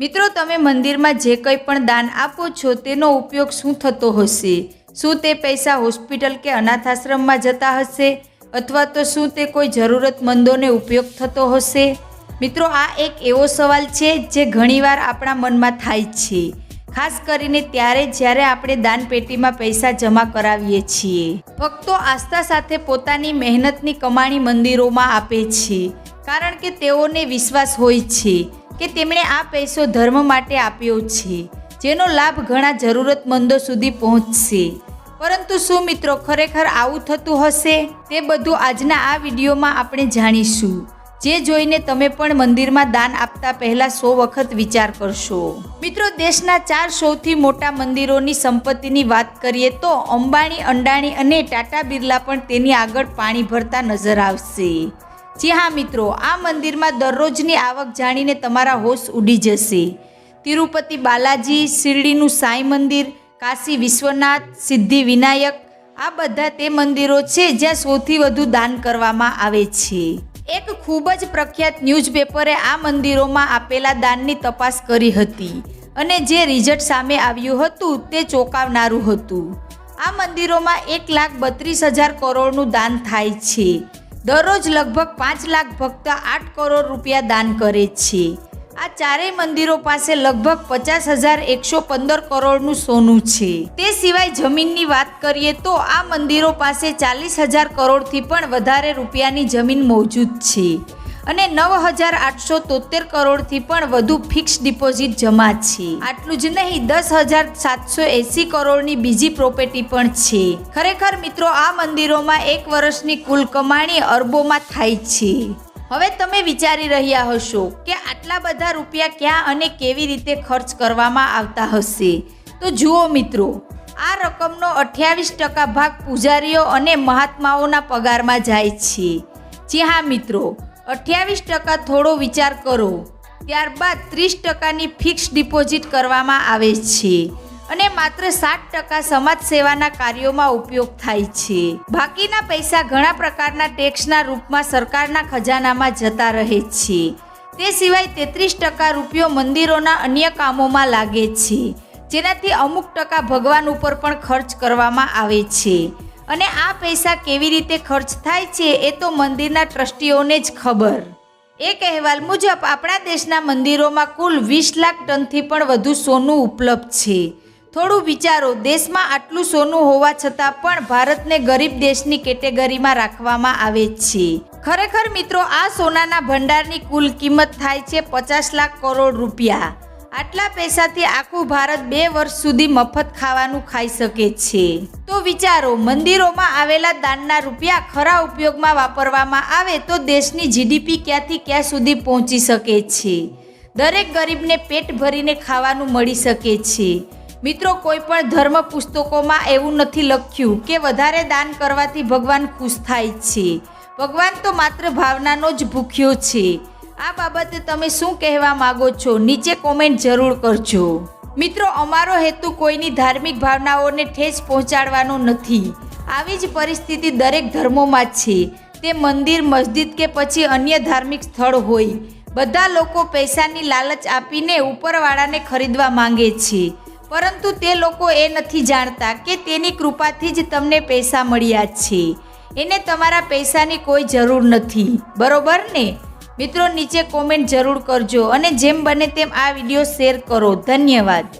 મિત્રો, તમે મંદિરમાં જે કંઈ પણ દાન આપો છો, તેનો ઉપયોગ શું થતો હશે? શું તે પૈસા હોસ્પિટલ કે અનાથ આશ્રમમાં જતા હશે? અથવા તો શું તે કોઈ જરૂરતમંદોને ઉપયોગ થતો હશે? મિત્રો, આ એક એવો સવાલ છે જે ઘણીવાર આપણા મનમાં થાય છે. ખાસ કરીને ત્યારે જ્યારે આપણે દાનપેટીમાં પૈસા જમા કરાવીએ છીએ. ભક્તો આસ્થા સાથે પોતાની મહેનતની કમાણી મંદિરોમાં આપે છે. કારણ કે તેઓને વિશ્વાસ હોય છે. કે તેમણે આ પૈસો ધર્મ માટે આપ્યો છે, જેનો લાભ ઘણા જરૂરતમંદો સુધી પહોંચશે. પરંતુ શું મિત્રો ખરેખર આવું થતું હશે? તે બધું આજના આ વિડીયોમાં આપણે જાણીશું. જે જોઈને તમે પણ મંદિરમાં દાન આપતા પહેલા સો વખત વિચાર કરશો. મિત્રો દેશના ચાર સૌથી મોટા મંદિરોની સંપત્તિની વાત કરીએ તો અંબાણી, અંડાણી અને ટાટા બિરલા પણ તેની આગળ પાણી ભરતા નજર આવશે. જી હા મિત્રો, આ મંદિરમાં દરરોજની આવક જાણીને તમારા હોશ ઉડી જશે. તિરુપતિ બાલાજી, શિરડીનું સાંઈ મંદિર, કાશી વિશ્વનાથ, સિદ્ધિ વિનાયક, આ બધા તે મંદિરો છે જ્યાં સૌથી વધુ દાન કરવામાં આવે છે. એક ખૂબ જ પ્રખ્યાત ન્યૂઝપેપરે આ મંદિરોમાં આપેલા દાનની તપાસ કરી હતી અને જે રિઝલ્ટ સામે આવ્યું હતું તે ચોંકાવનારું હતું. આ મંદિરોમાં એક લાખ બત્રીસ હજાર કરોડનું દાન થાય છે. દરરોજ લગભગ પાંચ લાખ ભક્ત આઠ કરોડ રૂપિયા દાન કરે છે. આ ચારેય મંદિરો પાસે લગભગ પચાસ હજાર એકસો પંદર કરોડનું સોનું છે. તે સિવાય જમીનની વાત કરીએ તો આ મંદિરો પાસે ચાલીસ હજાર કરોડથી પણ વધારે રૂપિયાની જમીન મોજૂદ છે. અને નવ હજાર આઠસો તોતેર કરોડથી પણ વધુ ફિક્સ ડિપોઝિટ જમા છે. આટલું જ નહીં, દસ હજાર સાતસો એસી કરોડની બીજી પ્રોપર્ટી પણ છે. ખરેખર મિત્રો, આ મંદિરોમાં એક વર્ષની કુલ કમાણી અરબોમાં થાય છે. હવે તમે વિચારી રહ્યા હશો કે આટલા બધા રૂપિયા ક્યાં અને કેવી રીતે ખર્ચ કરવામાં આવતા હશે. તો જુઓ મિત્રો, આ રકમનો અઠ્યાવીસ ટકા ભાગ પૂજારીઓ અને મહાત્માઓના પગારમાં જાય છે. જી હા મિત્રો અઠ્યાવીસ ટકા થોડો વિચાર કરો. ત્યારબાદ ત્રીસ ટકાની ફિક્સ ડિપોઝિટ કરવામાં આવે છે અને માત્ર સાત ટકા સમાજ સેવાના કાર્યોમાં ઉપયોગ થાય છે. બાકીના પૈસા ઘણા પ્રકારના ટેક્સના રૂપમાં સરકારના ખજાનામાં જતા રહે છે. તે સિવાય તેત્રીસ ટકા રૂપિયો મંદિરોના અન્ય કામોમાં લાગે છે. જેનાથી અમુક ટકા ભગવાન ઉપર પણ ખર્ચ કરવામાં આવે છે. અને આ પૈસા કેવી રીતે ખર્ચ થાય છે એ તો મંદિરના ટ્રસ્ટીઓને જ ખબર. એક અહેવાલ મુજબ, આપણા દેશના મંદિરોમાં કુલ વીસ લાખ ટનથી પણ વધુ સોનું ઉપલબ્ધ છે. થોડું વિચારો, દેશમાં આટલું સોનું હોવા છતાં પણ ભારતને ગરીબ દેશની કેટેગરીમાં રાખવામાં આવે છે. ખરેખર મિત્રો, આ સોનાના ભંડારની કુલ કિંમત થાય છે પચાસ લાખ કરોડ રૂપિયા. આટલા પૈસાથી આખું ભારત બે વર્ષ સુધી મફત ખાવાનું ખાઈ શકે છે. તો વિચારો, મંદિરોમાં આવેલા દાનના રૂપિયા ખરા ઉપયોગમાં વાપરવામાં આવે તો દેશની જીડીપી ક્યાંથી ક્યાં સુધી પહોંચી શકે છે? દરેક ગરીબને પેટ ભરીને ખાવાનું મળી શકે છે. મિત્રો કોઈ પણ ધર્મ પુસ્તકોમાં એવું નથી લખ્યું કે વધારે દાન કરવાથી ભગવાન ખુશ થાય છે. ભગવાન તો માત્ર ભાવનાનો જ ભૂખ્યો છે. આ બાબતે તમે શું કહેવા માગો છો? નીચે કોમેન્ટ જરૂર કરજો. મિત્રો, અમારો હેતુ કોઈની ધાર્મિક ભાવનાઓને ઠેસ પહોંચાડવાનો નથી. આવી જ પરિસ્થિતિ દરેક ધર્મોમાં છે. તે મંદિર, મસ્જિદ કે પછી અન્ય ધાર્મિક સ્થળ હોય. બધા લોકો પૈસાની લાલચ આપીને ઉપરવાળાને ખરીદવા માંગે છે. પરંતુ તે લોકો એ નથી જાણતા કે તેની કૃપાથી જ તમને પૈસા મળ્યા છે. એને તમારા પૈસાની કોઈ જરૂર નથી. બરોબર ને? મિત્રો નીચે કોમેન્ટ જરૂર કરજો અને જેમ બને તેમ આ વીડિયો શેર કરો. ધન્યવાદ.